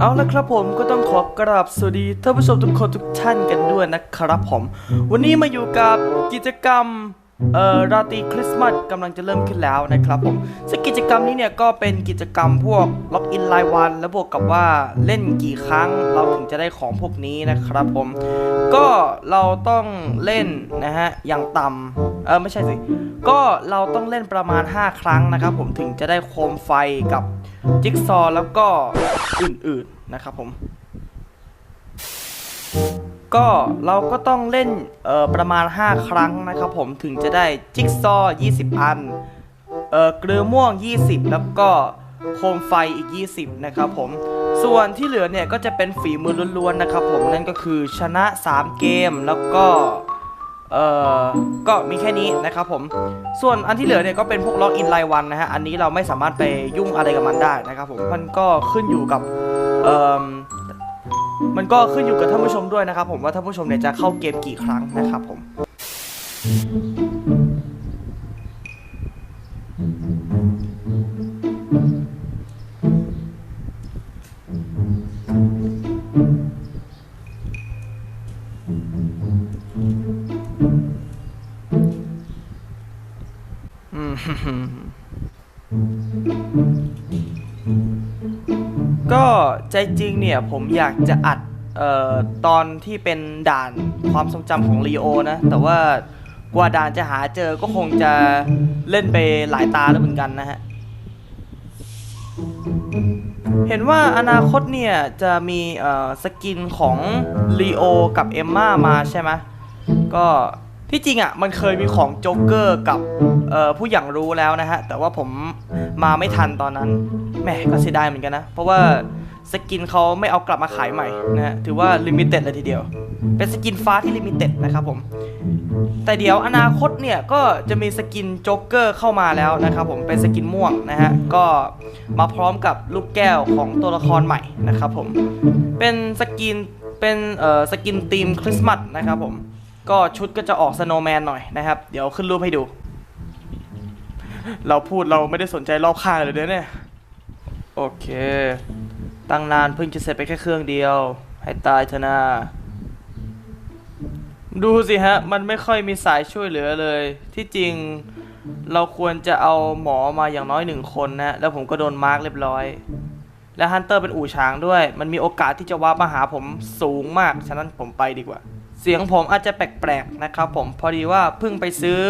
เอาละครับผมก็ต้องขอกราบสวัสดีท่านผู้ชมทุกคนทุกท่านกันด้วยนะครับผม วันนี้มาอยู่กับกิจกรรม เอ่อราตรีคริสต์มาสกำลังจะเริ่มขึ้นแล้วนะครับผมซึ่งกิจกรรมนี้เนี่ยก็เป็นกิจกรรมพวกล็อกอินรายวัน และบวกกับว่าเล่นกี่ครั้งเราถึงจะได้ของพวกนี้นะครับผม ก็เราต้องเล่นนะฮะอย่างต่ำเออไม่ใช่สิ ก็เราต้องเล่นประมาณ 5 ครั้งนะครับผมถึงจะได้โคมไฟกับจิ๊กซอว์แล้วก็อื่นๆนะครับผม ก็เราก็ต้องเล่นเอ่อประมาณ 5 ครั้งนะครับผมถึงจะได้จิ๊กซอว์20 อันเอ่อเกลือม่วง 20 แล้วก็โคมไฟอีก 20 นะครับผม ส่วนที่เหลือเนี่ยก็จะเป็นฝีมือล้วนๆนะครับผมนั่นก็คือชนะ 3 เกมแล้วก็เอ่อก็มีแค่นี้นะครับผม ส่วนอันที่เหลือเนี่ยก็เป็นพวกล็อกอินรายวันนะฮะ อันนี้เราไม่สามารถไปยุ่งอะไรกับมันได้นะครับผม มันก็ขึ้นอยู่กับเอ่อ มันก็ขึ้นอยู่กับท่านผู้ชมด้วยนะครับผมว่าท่านผู้ชมเนี่ยจะเข้าเกมกี่ครั้งนะครับผม ก็ใจจริงเนี่ยผมอยากจะอัดเอ่อตอนที่เป็นด่านความทรงจำของลีโอนะ แต่ว่ากว่าด่านจะหาเจอก็คงจะเล่นไปหลายตาแล้วเหมือนกันนะฮะ เห็นว่าอนาคตเนี่ย จะมีเอ่อสกินของลีโอกับเอมม่ามาใช่ไหมก็ ที่จริงอะมันเคยมีของโจ๊กเกอร์กับผู้อย่างรู้แล้วนะฮะ แต่ว่าผมมาไม่ทันตอนนั้นแหมก็เสียดายเหมือนกันนะ เพราะว่าสกินเขาไม่เอากลับมาขายใหม่นะฮะถือว่าลิมิเต็ดเลยทีเดียว เป็นสกินฟ้าที่ลิมิเต็ดนะครับผม แต่เดี๋ยวอนาคตเนี่ยก็จะมีสกินโจ๊กเกอร์เข้ามาแล้วนะครับผมเป็นสกินม่วงนะฮะ ก็มาพร้อมกับลูกแก้วของตัวละครใหม่นะครับผม เป็นสกินเป็นเอ่อสกินธีมคริสต์มาสนะครับผม ก็ชุดก็จะออกสโนว์แมนหน่อยนะครับ เดี๋ยวขึ้นรูปให้ดู เราพูดเราไม่ได้สนใจรอบข้างเลยเนี่ย โอเค ตั้งนานเพิ่งจะเสร็จไปแค่เครื่องเดียว ให้ตายเถอะนาดูสิฮะ มันไม่ค่อยมีสายช่วยเหลือเลย ที่จริงเราควรจะเอาหมอมาอย่างน้อยหนึ่งคนนะ แล้วผมก็โดนมาร์กเรียบร้อย และฮันเตอร์เป็นอู่ช้างด้วย มันมีโอกาสที่จะว้าปมาหาผมสูงมาก ฉะนั้นผมไปดีกว่า เสียงผมอาจจะแปลกๆนะครับผมพอดีว่าเพิ่งไปซื้อ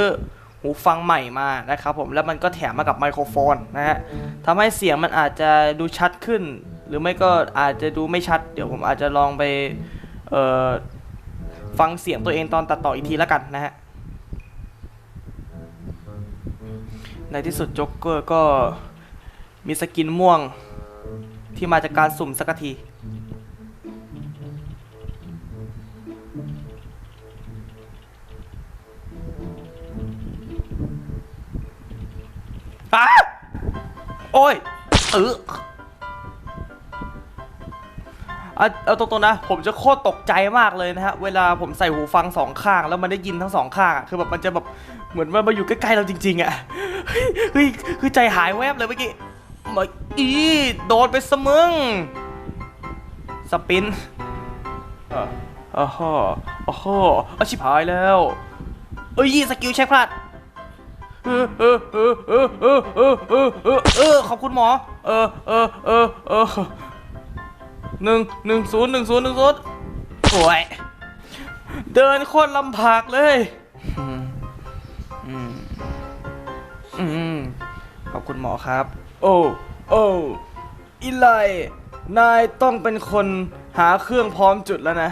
หูฟังใหม่มานะครับผมแล้วมันก็แถมมากับไมโครโฟนนะฮะทำให้เสียงมันอาจจะดูชัดขึ้น หรือไม่ก็อาจจะดูไม่ชัด เดี๋ยวผมอาจจะลองไปฟังเสียงตัวเองตอนตัดต่ออีกทีแล้วกันนะฮะในที่สุดจ๊กเกอร์ก็มีสกินม่วงที่มาจากการสุ่มสักที อ้ยเออเอาเอาตรงๆนะ ผมจะโคตรตกใจมากเลยนะฮะ เวลาผมใส่หูฟังสองข้าง แล้วมันได้ยินทั้งสองข้างอะคือแบบมันจะแบบเหมือนมันมาอยู่ใกล้ๆเราจริงๆอะเฮ้ยเฮ้ยคือใจหายแวบเลยเมื่อกี้มาอีโดนไปเสมึงสปินเออโอ้โหโอ้โหเอาชิบหายแล้วเอ้ยสกิลเช็คพลาด เออเออเออเออเออเออเออเออเออขอบคุณหมอ เออเออเออเออหนึ่งหนึ่งศูนย์หนึ่งศูนย์หนึ่งศูนย์โอ้ยเดินโคตรลำบากเลยอืมอืมขอบคุณหมอครับ โอ้โอ้อีไลนายต้องเป็นคนหาเครื่องพร้อมจุดแล้วนะ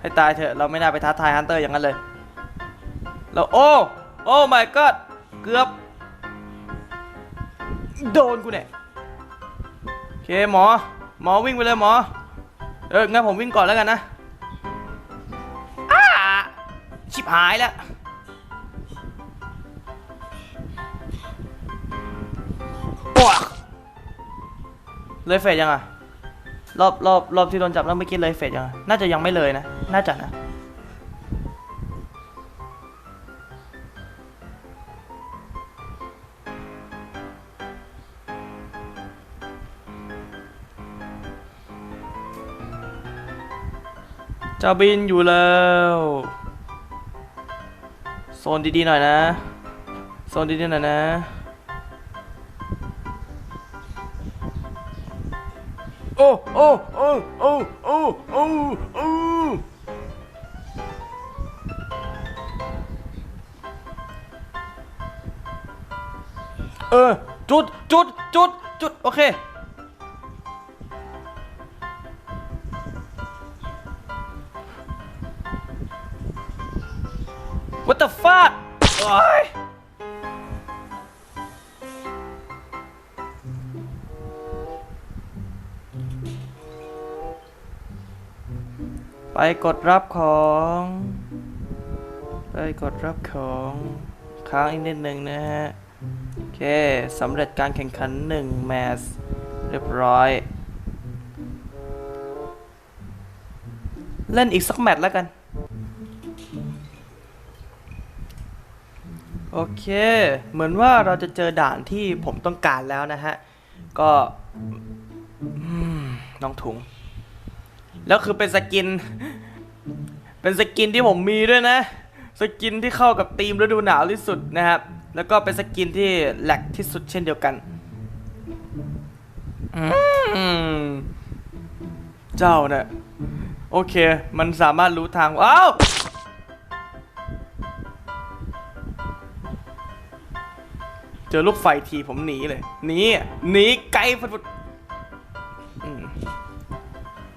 ให้ตายเถอะ เราไม่น่าไปท้าทายฮันเตอร์อย่างนั้นเลยแล้วโอ้ โอ้ my god เกือบ โดนกูเนี่ยโอเคหมอ หมอวิ่งไปเลยหมอ เอองั้นผมวิ่งก่อนแล้วกันนะอ้าชิบหายแล้วเลยเฟสยังอะรอบรอบรอบที่โดนจับแล้วเมื่อกี้เลยเฟสยังน่าจะยังไม่เลยนะ น่าจะนะ จะบินอยู่แล้ว โซนดีๆหน่อยนะ โซนดีๆหน่อยนะโอ้โอ้โอ้โอ้โอ้โอ้โอ้เออจุดจุดจุดจุดโอเค What the fuck โอ๊ยไปกดรับของ ไปกดรับของค้างอีกนิดหนึ่งนะฮะ โอเคสำเร็จการแข่งขัน1แมสเรียบร้อย เล่นอีกสักแมตช์แล้วกัน โอเค เหมือนว่าเราจะเจอด่านที่ผมต้องการแล้วนะฮะ ก็น้องถุง แล้วคือเป็นสกิน เป็นสกินที่ผมมีด้วยนะ สกินที่เข้ากับธีมฤดูหนาวที่สุดนะครับ แล้วก็เป็นสกินที่แหลกที่สุดเช่นเดียวกัน เจ้าเนี่ยโอเค มันสามารถรู้ทางว้าว เจอลูกไฟทีผมหนีเลยหนีหนีไกลฟุดๆ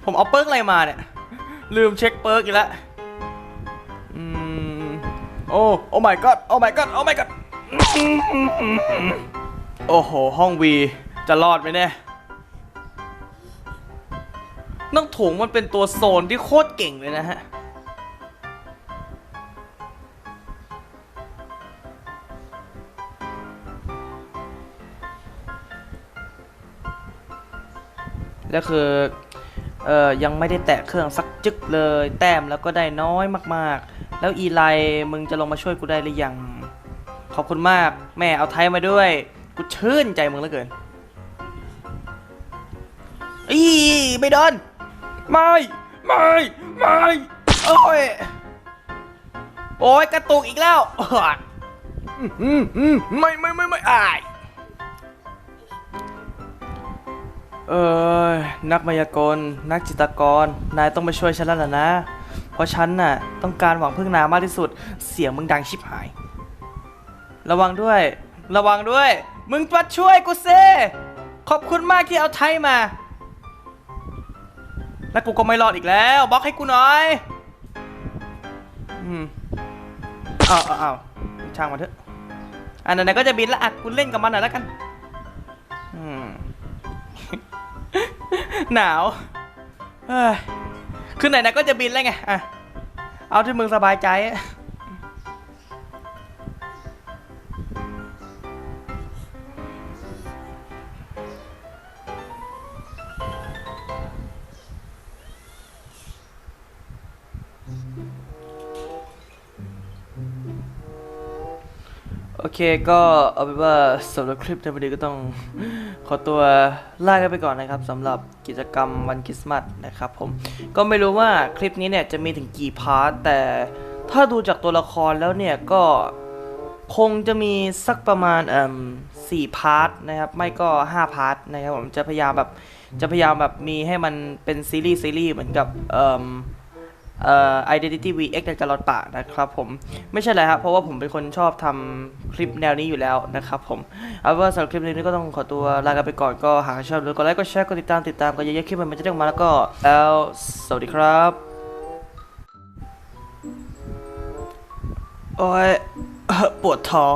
ผมเอาเปิร์กอะไรมาเนี่ย ลืมเช็คเปิร์กอีกแล้วโอ้โอ้ my god โอ้ my god โอ้ my god โอ้โห ห้องวีจะรอดไหมเนี่ยน้องถุงมันเป็นตัวโซนที่โคตรเก่งเลยนะฮะ แล้วคือเอ่อยังไม่ได้แตะเครื่องสักจึกเลย แต้มแล้วก็ได้น้อยมากๆ แล้วอีไลมึงจะลงมาช่วยกูได้หรือยัง ขอบคุณมากแม่เอาไทยมาด้วย กูชื่นใจมึงเหลือเกินอีไม่โดนไม่ไม่ไม่โอ้ยโอ้ยกระตุกอีกแล้วไม่ไม่ไม่ไม่อาย เออนักมายากล นักจิตรกร นายต้องมาช่วยฉันแล้วล่ะนะ เพราะฉันน่ะต้องการหวังพึ่งนามากที่สุด เสียงมึงดังชิบหาย ระวังด้วย ระวังด้วย มึงมาช่วยกูเซขอบคุณมากที่เอาไทยมา แล้วกูก็ไม่รอดอีกแล้วบล็อกให้กูหน่อย อืมอ้าวอ้าวอ้าช่างมันเถอะ อันนั้นก็จะบินละอะกูเล่นกับมันหน่อยแล้วกัน หนาวเฮ้ยคือไหนๆก็จะบินแล้วไงอะเอาที่มึงสบายใจโอเคก็เอาเป็นว่าสำหรับคลิปในวันนี้ก็ต้อง ขอตัวลากันไปก่อนนะครับสำหรับกิจกรรมวันคริสต์มาสนะครับผมก็ไม่รู้ว่าคลิปนี้เนี่ยจะมีถึงกี่พาร์ทแต่ถ้าดูจากตัวละครแล้วเนี่ยก็คงจะมีสักประมาณเอ่มสี่พาร์ทนะครับไม่ก็ห้าพาร์ทนะครับผมจะพยายามแบบจะพยายามแบบมีให้มันเป็นซีรีส์ซีรีส์เหมือนกับเอ่ม เอ่อ Identity VX ในการลดปากนะครับผมไม่ใช่อะไรครับเพราะว่าผมเป็นคนชอบทำคลิปแนวนี้อยู่แล้วนะครับผมเอาเป็นว่าสำหรับคลิปนี้ก็ต้องขอตัวลากันไปก่อนก็หากชอบหรือกดไลค์กดแชร์กดติดตามติดตามกันเยอะๆคลิปมันจะได้ออกมาแล้วก็แล้วสวัสดีครับโอ้ยปวดท้อง